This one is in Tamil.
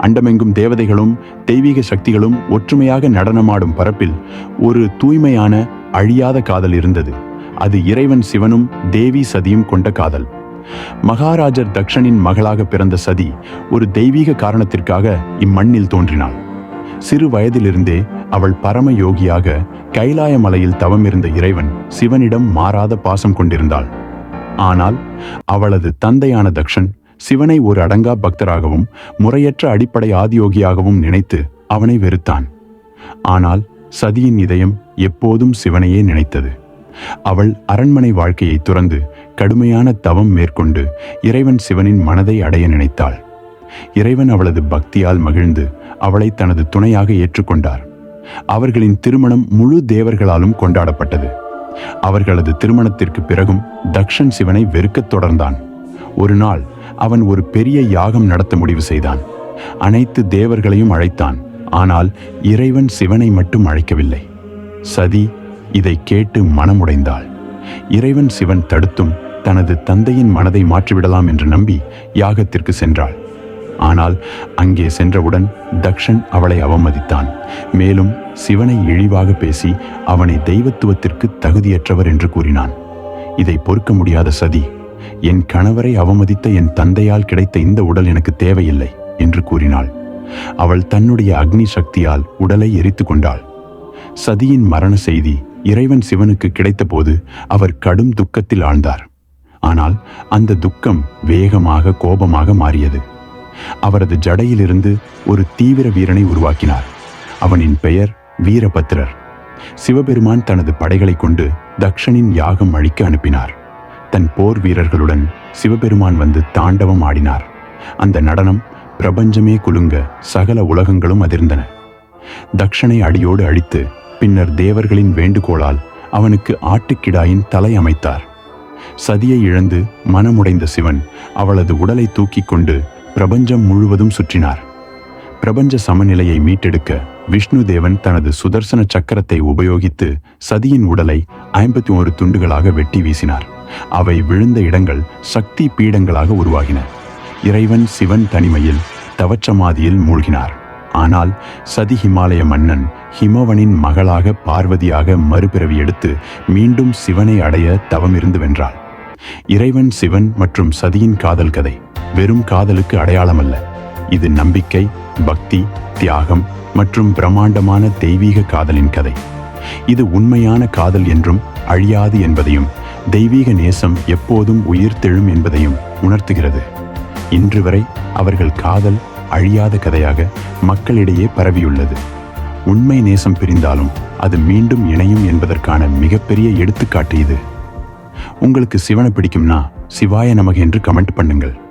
அண்டமெங்கும் தேவதைகளும் தெய்வீக சக்திகளும் ஒற்றுமையாக நடனமாடும் பரப்பில் ஒரு தூய்மையான அழியாத காதல் இருந்தது. அது இறைவன் சிவனும் தேவி சதியும் கொண்ட காதல். மகாராஜர் தக்ஷனின் மகளாக பிறந்த சதி ஒரு தெய்வீக காரணத்திற்காக இம்மண்ணில் தோன்றினாள். சிறு வயதிலிருந்தே அவள் பரம யோகியாக கைலாய மலையில் தவமிருந்த இறைவன் சிவனிடம் மாறாத பாசம் கொண்டிருந்தாள். ஆனால் அவளது தந்தையான தக்ஷன் சிவனை ஒரு அடங்கா பக்தராகவும் முறையற்ற அடிப்படை ஆதியோகியாகவும் நினைத்து அவனை வெறுத்தான். ஆனால் சதியின் இதயம் எப்போதும் சிவனையே நினைத்தது. அவள் அரண்மனை வாழ்க்கையை துறந்து கடுமையான தவம் மேற்கொண்டு இறைவன் சிவனின் மனதை அடைய நினைத்தாள். இறைவன் அவளது பக்தியால் மகிழ்ந்து அவளை தனது துணையாக ஏற்றுக்கொண்டார். அவர்களின் திருமணம் முழு தேவர்களாலும் கொண்டாடப்பட்டது. அவர்களது திருமணத்திற்கு பிறகும் தக்ஷன் சிவனை வெறுக்கத் தொடர்ந்தான். ஒரு நாள் அவன் ஒரு பெரிய யாகம் நடத்த முடிவு செய்தான். அனைத்து தேவர்களையும் அழைத்தான். ஆனால் இறைவன் சிவனை மட்டும் அழைக்கவில்லை. சதி இதை கேட்டு மனமுடைந்தாள். இறைவன் சிவன் தடுத்தும் தனது தந்தையின் மனதை மாற்றிவிடலாம் என்று நம்பி யாகத்திற்கு சென்றாள். ஆனால் அங்கே சென்றவுடன் தக்ஷன் அவளை அவமதித்தான். மேலும் சிவனை இழிவாக பேசி அவனை தெய்வத்துவத்திற்கு தகுதியற்றவர் என்று கூறினான். இதை பொறுக்க முடியாத சதி. என் கணவரை அவமதித்த என் தந்தையால் கிடைத்த இந்த உடல் எனக்கு தேவையில்லை என்று கூறினாள். அவள் தன்னுடைய அக்னி சக்தியால் உடலை எரித்து கொண்டாள். சதியின் மரண செய்தி இறைவன் சிவனுக்கு கிடைத்தபோது அவர் கடும் துக்கத்தில் ஆழ்ந்தார். ஆனால் அந்த துக்கம் வேகமாக கோபமாக மாறியது. அவரது ஜடையிலிருந்து ஒரு தீவிர வீரனை உருவாக்கினார். அவனின் பெயர் வீரபத்திரர் சிவபெருமான் தனது படைகளை கொண்டு தக்ஷனின் யாகம் அழிக்க அனுப்பினார். தன் போர் வீரர்களுடன் சிவபெருமான் வந்து தாண்டவம் ஆடினார். அந்த நடனம் பிரபஞ்சமே குலுங்க சகல உலகங்களும் அதிர்ந்தன. தக்ஷனை அடியோடு அழித்து பின்னர் தேவர்களின் வேண்டுகோளால் அவனுக்கு ஆட்டுக்கிடாயின் தலை அமைத்தார். சதியை இழந்து மனமுடைந்த சிவன் அவளது உடலை தூக்கிக் கொண்டு பிரபஞ்சம் முழுவதும் சுற்றினார். பிரபஞ்ச சமநிலையை மீட்டெடுக்க விஷ்ணு தேவன் தனது சுதர்சன சக்கரத்தை உபயோகித்து சதியின் உடலை ஐம்பத்தி ஒரு துண்டுகளாக வெட்டி வீசினார். அவை விழுந்த இடங்கள் சக்தி பீடங்களாக உருவாகின. இறைவன் சிவன் தனிமையில் தவச்சமாதியில் மூழ்கினார். ஆனால் சதி ஹிமாலய மன்னன் ஹிமவனின் மகளாக பார்வதியாக மறுபிறவி எடுத்து மீண்டும் சிவனை அடைய தவமிருந்து வென்றாள். இறைவன் சிவன் மற்றும் சதியின் காதல் கதை வெறும் காதலுக்கு அடையாளமல்ல. இது நம்பிக்கை பக்தி தியாகம் மற்றும் பிரம்மாண்டமான தெய்வீக காதலின் கதை. இது உண்மையான காதல் என்றும் அழியாது என்பதையும் தெய்வீக நேசம் எப்போதும் உயிர்த்தெழும் என்பதையும் உணர்த்துகிறது. இன்று வரை அவர்கள் காதல் அழியாத கதையாக மக்களிடையே பரவியுள்ளது. உண்மை நேசம் பிரிந்தாலும் அது மீண்டும் இணையும் என்பதற்கான மிகப்பெரிய எடுத்துக்காட்டு இது. உங்களுக்கு சிவனை பிடிக்கும்னா சிவாய நமக என்று கமெண்ட் பண்ணுங்கள்.